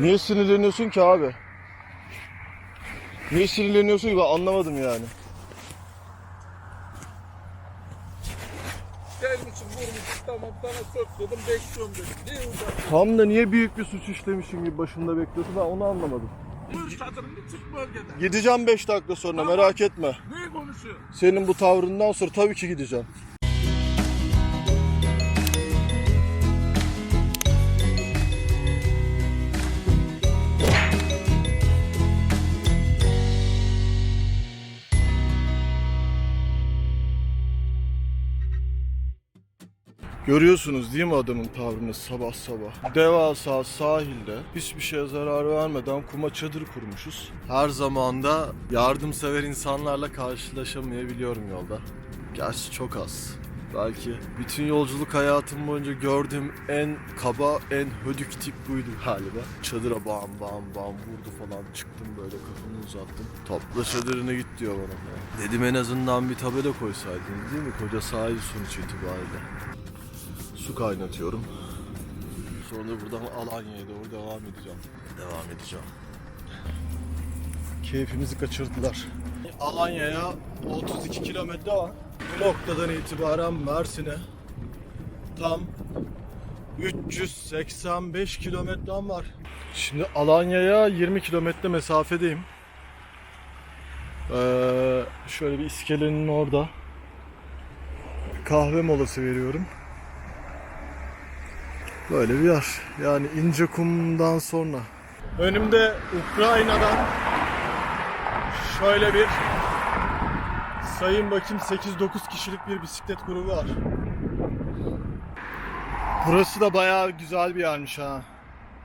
Niye sinirleniyorsun ki abi? Niye sinirleniyorsun ki ben anlamadım yani. Gelmişim vurmuşum tamam sana söz dedim bekliyorum dedim. Niye uzattın? Tam da niye büyük bir suç işlemişim gibi başında bekliyorsun ben onu anlamadım. Buyur çadırın bir çık bölgeden. Gideceğim 5 dakika sonra merak etme. Ne konuşuyor? Senin bu tavrından sonra tabii ki gideceğim. Görüyorsunuz değil mi adamın tavrını sabah sabah? Devasa sahilde hiçbir şeye zarar vermeden kuma çadır kurmuşuz. Her zaman da yardımsever insanlarla karşılaşamayabiliyorum yolda. Gerçi çok az. Belki bütün yolculuk hayatım boyunca gördüğüm en kaba, en hödük tip buydu galiba. Çadıra bam bam bam vurdu falan. Çıktım böyle kafamı uzattım. Topla çadırını git diyor bana. Dedim en azından bir tabela koysaydın değil mi? Koca sahil sonuç itibariyle. Su kaynatıyorum. Sonra buradan Alanya'ya doğru devam edeceğim. Devam edeceğim. Keyfimizi kaçırdılar. Alanya'ya 32 kilometre var. Bu noktadan itibaren Mersin'e tam 385 kilometrem var. Şimdi Alanya'ya 20 kilometre mesafedeyim. Ee, şöyle bir iskelenin orada kahve molası veriyorum. Böyle bir yer. Yani ince kumdan sonra. Önümde Ukrayna'dan şöyle bir sayın bakayım 8-9 kişilik bir bisiklet grubu var. Burası da bayağı güzel bir yermiş ha.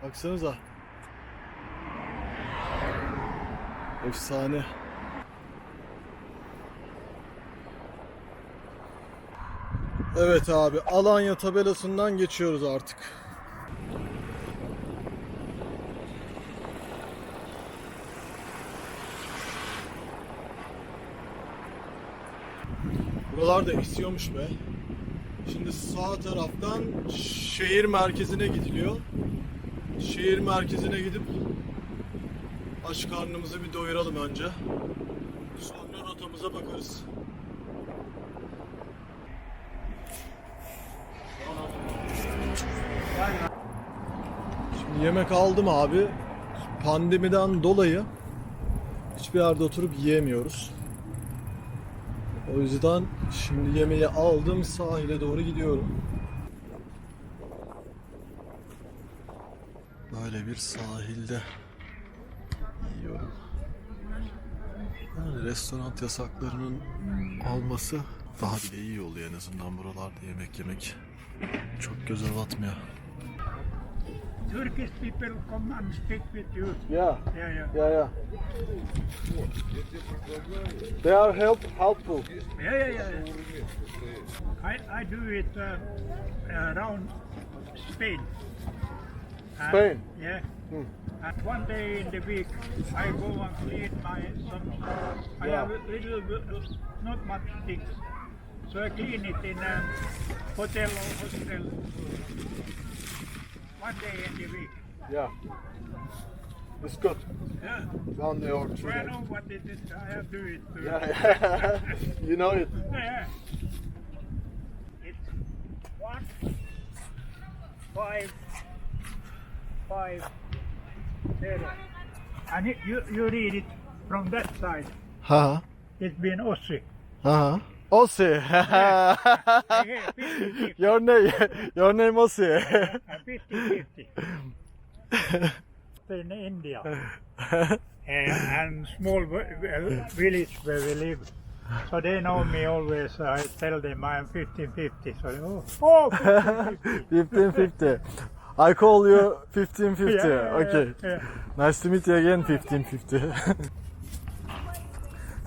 Baksanıza. Efsane. Evet abi Alanya tabelasından geçiyoruz artık. Buralar da esiyormuş be. Şimdi sağ taraftan şehir merkezine gidiliyor. Şehir merkezine gidip aç karnımızı bir doyuralım önce. Sonra rotamıza bakarız. Şimdi yemek aldım abi. Pandemiden dolayı hiçbir yerde oturup yiyemiyoruz. O yüzden şimdi yemeği aldım sahile doğru gidiyorum. Böyle bir sahilde yiyorum. Yani restoran yasaklarının olması daha bile iyi oluyor en azından buralarda yemek yemek. Çok göze batmıyor. Turkish people come and speak with you. Yeah, Yeah, yeah. yeah, yeah. They are help helpful. Yeah, yeah, yeah. yeah. I, I do it uh, around Spain. And- Spain? Yeah. Hmm. And one day in the week, I go and clean my some. I Yeah. have a little, bit- not much things, so I clean it in a hotel or hostel. One day in the week. Yeah. It's good. Yeah. One day or two So I know what it is. I have to do it. too. Yeah, you know it. Yeah. It's one, five, five, zero. And it, you, you read it from that side. Huh? It's been Ossi. ha. Uh-huh. Ossi. 50 your name, your name Ossi. 50 In India. and, and small vi- vi- village where we live. So they know me always. I tell them I'm 1550. So oh, oh 1550. 1550. I call you 1550. Yeah, yeah, yeah, okay. yeah. Nice to meet you again, 1550.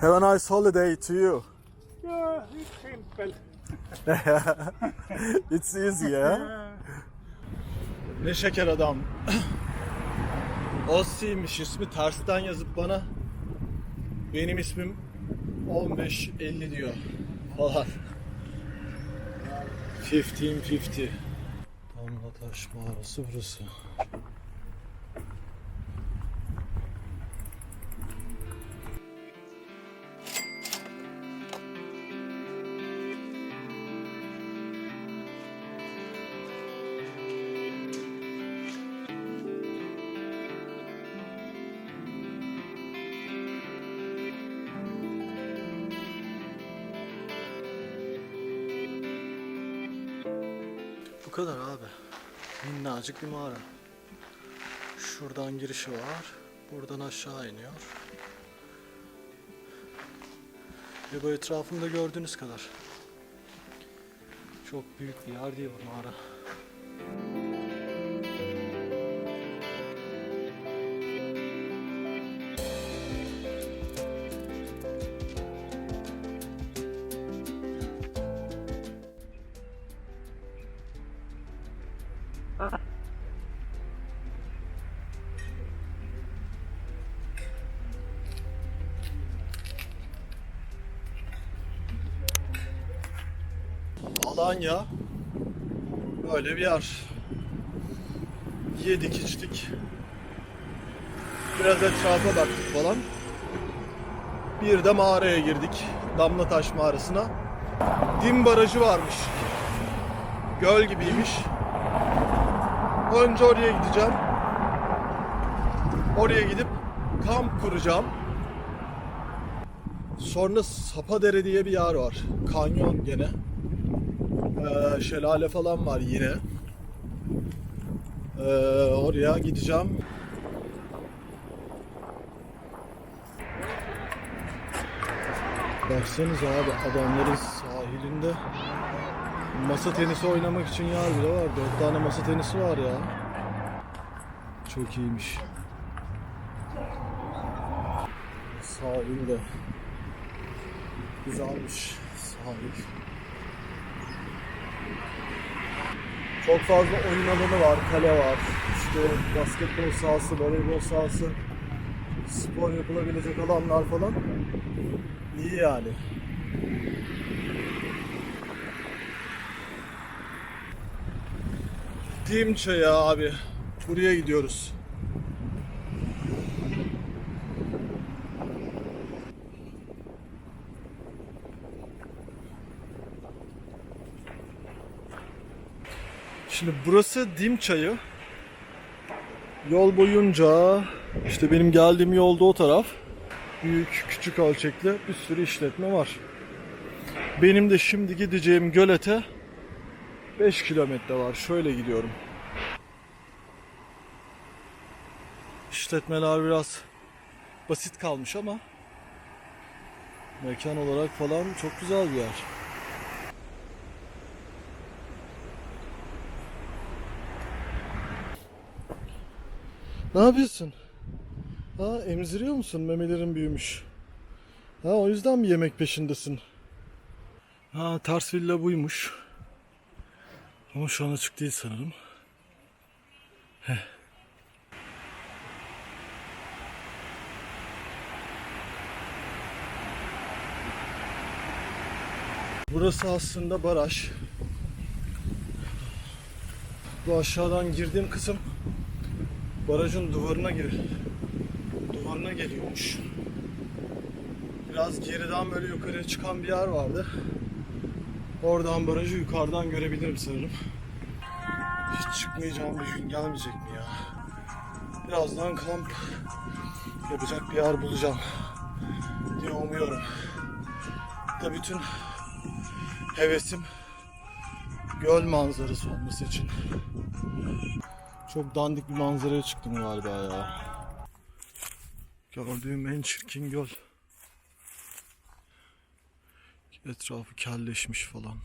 Have a nice holiday to you. İt's simple. It's easy, yeah? Ne şeker adam. Ossi'ymiş ismi tersten yazıp bana benim ismim 1550 diyor falan. 1550. Damlataş mağarası burası. Minnacık bir mağara. Şuradan girişi var. Buradan aşağı iniyor. Ve bu etrafında gördüğünüz kadar. Çok büyük bir yer değil bu mağara. Alanya böyle bir yer. Yedik içtik. Biraz etrafa baktık falan. Bir de mağaraya girdik. Damlataş mağarasına. Dim barajı varmış. Göl gibiymiş. Önce oraya gideceğim. Oraya gidip kamp kuracağım. Sonra Sapadere diye bir yer var. Kanyon gene. Ee, şelale falan var yine. Ee, oraya gideceğim. Baksanıza abi adamların sahilinde masa tenisi oynamak için yer bile var. Dört tane masa tenisi var ya. Çok iyiymiş. Sahilde. Güzelmiş sahil. Çok fazla oyun alanı var, kale var. İşte basketbol sahası, voleybol sahası, spor yapılabilecek alanlar falan. İyi yani. Dimçaya abi. Buraya gidiyoruz. Şimdi burası Dim Çayı. Yol boyunca işte benim geldiğim yolda o taraf. Büyük küçük ölçekli bir sürü işletme var. Benim de şimdi gideceğim gölete 5 kilometre var. Şöyle gidiyorum. İşletmeler biraz basit kalmış ama mekan olarak falan çok güzel bir yer. Ne yapıyorsun? Ha emziriyor musun? Memelerin büyümüş. Ha o yüzden mi yemek peşindesin? Ha ters villa buymuş. Ama şu an açık değil sanırım. Heh. Burası aslında baraj. Bu aşağıdan girdiğim kısım barajın duvarına gir duvarına geliyormuş. Biraz geriden böyle yukarıya çıkan bir yer vardı. Oradan barajı yukarıdan görebilirim sanırım. Hiç çıkmayacağım bir gün gelmeyecek mi ya? Birazdan kamp yapacak bir yer bulacağım diye umuyorum. Da bütün hevesim göl manzarası olması için. Çok dandik bir manzaraya çıktım galiba ya. Gördüğüm en çirkin göl. Etrafı kelleşmiş falan.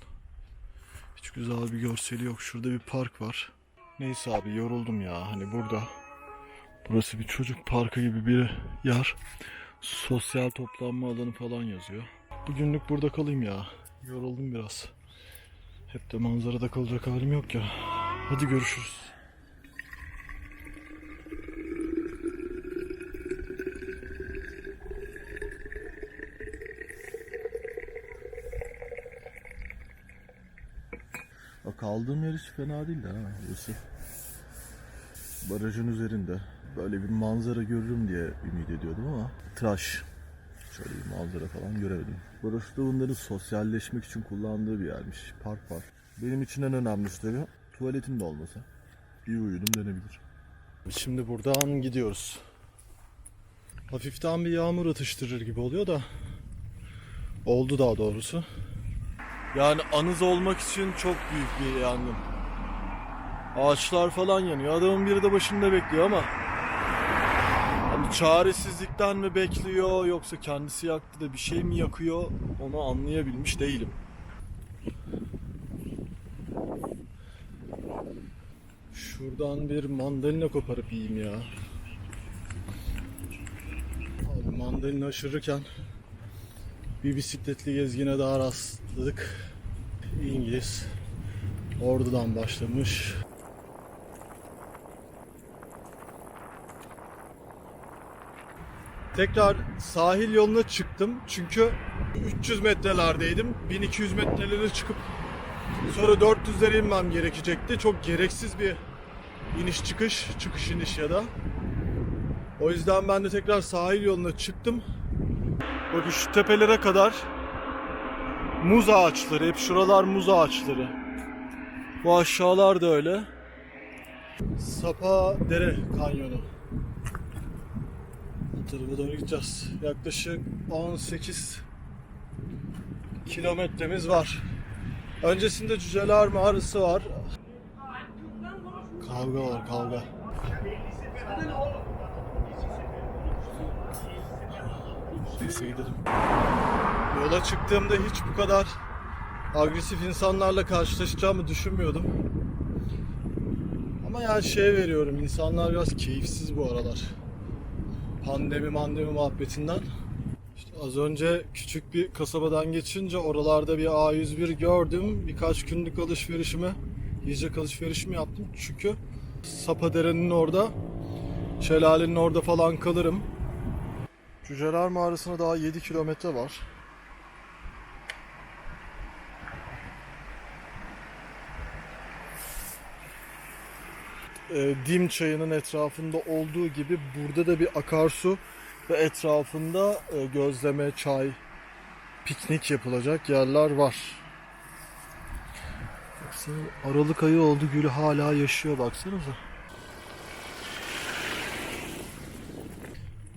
Hiç güzel bir görseli yok. Şurada bir park var. Neyse abi yoruldum ya. Hani burada. Burası bir çocuk parkı gibi bir yer. Sosyal toplanma alanı falan yazıyor. Bugünlük burada kalayım ya. Yoruldum biraz. Hep de manzarada kalacak halim yok ya. Hadi görüşürüz. Kaldığım yer hiç fena değil de ha burası. Barajın üzerinde. Böyle bir manzara görürüm diye ümit ediyordum ama tıraş. Şöyle bir manzara falan göremedim. Burası da bunların sosyalleşmek için kullandığı bir yermiş. Park var. Benim için en önemlisi tabii tuvaletin de olmasa. İyi uyudum denebilir. Şimdi buradan gidiyoruz. Hafiften bir yağmur atıştırır gibi oluyor da. Oldu daha doğrusu. Yani anız olmak için çok büyük bir yangın. Ağaçlar falan yanıyor. Adamın biri de başında bekliyor ama hani çaresizlikten mi bekliyor yoksa kendisi yaktı da bir şey mi yakıyor onu anlayabilmiş değilim. Şuradan bir mandalina koparıp yiyeyim ya. Abi mandalina aşırırken bir bisikletli gezgine daha rastladık. İngiliz. Ordudan başlamış. Tekrar sahil yoluna çıktım çünkü 300 metrelerdeydim. 1200 metrelere çıkıp sonra 400'lere inmem gerekecekti. Çok gereksiz bir iniş çıkış, çıkış iniş ya da. O yüzden ben de tekrar sahil yoluna çıktım. Bakın şu tepelere kadar muz ağaçları, hep şuralar muz ağaçları. Bu aşağılar da öyle. Sapa Dere Kanyonu. Bu tarafa doğru gideceğiz. Yaklaşık 18 kilometremiz var. Öncesinde Cüceler Mağarası var. Kavga var kavga. Gidelim. Yola çıktığımda hiç bu kadar agresif insanlarla karşılaşacağımı düşünmüyordum. Ama yani şey veriyorum, insanlar biraz keyifsiz bu aralar. Pandemi mandemi muhabbetinden. İşte az önce küçük bir kasabadan geçince oralarda bir A101 gördüm. Birkaç günlük alışverişimi, yiyecek alışverişimi yaptım. Çünkü Sapadere'nin orada, şelalenin orada falan kalırım. Cüceler Mağarası'na daha 7 kilometre var. e, Dim çayının etrafında olduğu gibi burada da bir akarsu ve etrafında e, gözleme, çay, piknik yapılacak yerler var. Baksana Aralık ayı oldu gülü hala yaşıyor baksanıza.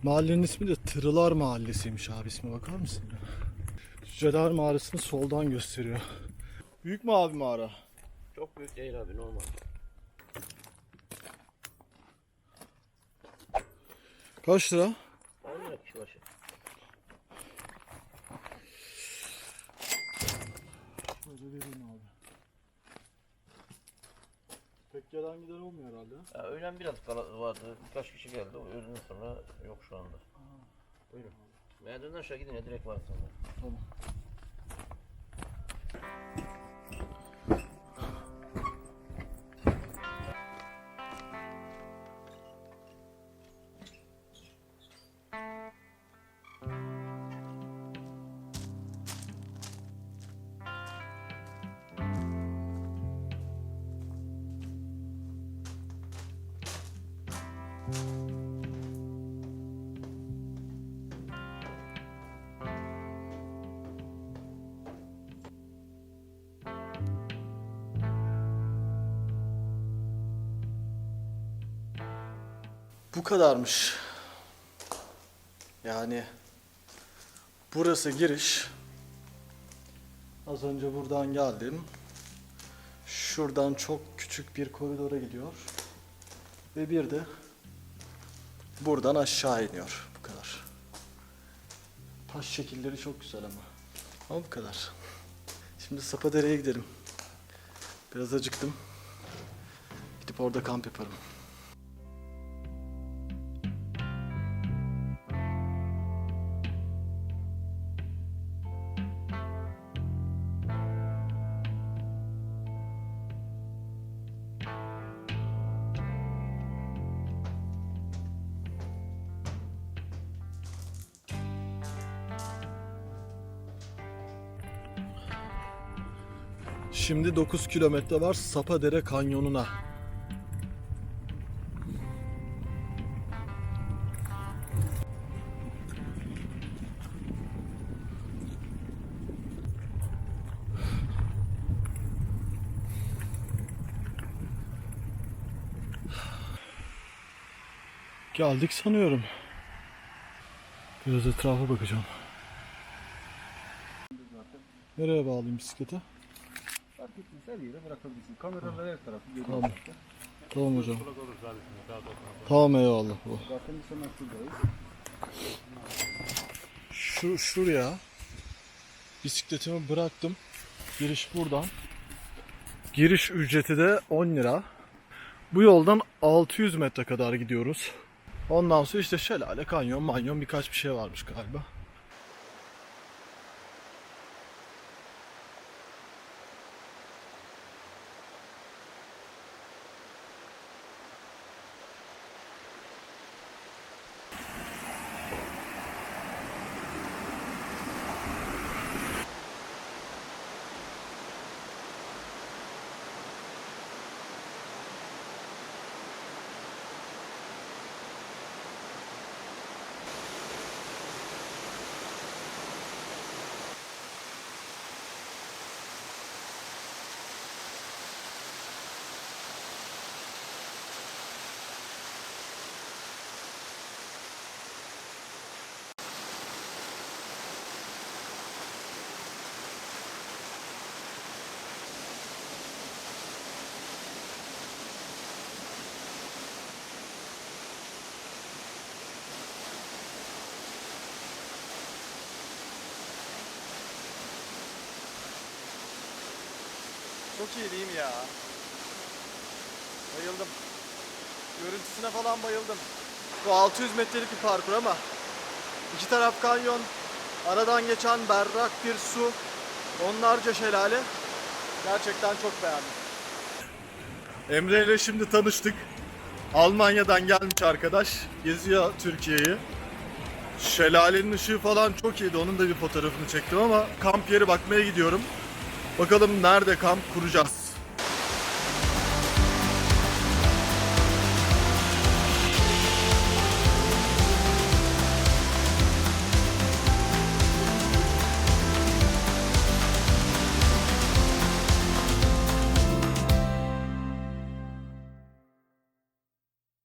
Mahallenin ismi de Tırılar Mahallesi'ymiş abi ismi bakar mısın? Cüceler Mağarası'nı soldan gösteriyor. Büyük mü abi mağara? Çok büyük değil abi normal. Kaç lira? Aynı kişi başı. Şöyle vereyim abi. Pek gelen giden olmuyor herhalde. Ya öğlen biraz kala vardı. Birkaç kişi geldi. O öğleden sonra yok şu anda. Buyurun. Merdivenden aşağı gidin ya direkt var sonra. Tamam. Bu kadarmış. Yani burası giriş. Az önce buradan geldim. Şuradan çok küçük bir koridora gidiyor. Ve bir de buradan aşağı iniyor. Bu kadar. Taş şekilleri çok güzel ama. Ama bu kadar. Şimdi Sapadere'ye gidelim. Biraz acıktım. Gidip orada kamp yaparım. Şimdi 9 kilometre var Sapadere Kanyonu'na. Geldik sanıyorum. Biraz etrafa bakacağım. Nereye bağlayayım bisikleti? Gitmez her yere bırakabilirsin. Kameralar her tarafı görüyor. Tamam. zaten. Tamam hocam. Tamam eyvallah bu. Zaten biz hemen şuradayız. Şu şuraya bisikletimi bıraktım. Giriş buradan. Giriş ücreti de 10 lira. Bu yoldan 600 metre kadar gidiyoruz. Ondan sonra işte şelale, kanyon, manyon birkaç bir şey varmış galiba. Çok iyi değil mi ya? Bayıldım. Görüntüsüne falan bayıldım. Bu 600 metrelik bir parkur ama iki taraf kanyon, aradan geçen berrak bir su, onlarca şelale. Gerçekten çok beğendim. Emre ile şimdi tanıştık. Almanya'dan gelmiş arkadaş. Geziyor Türkiye'yi. Şelalenin ışığı falan çok iyiydi. Onun da bir fotoğrafını çektim ama kamp yeri bakmaya gidiyorum. Bakalım nerede kamp kuracağız.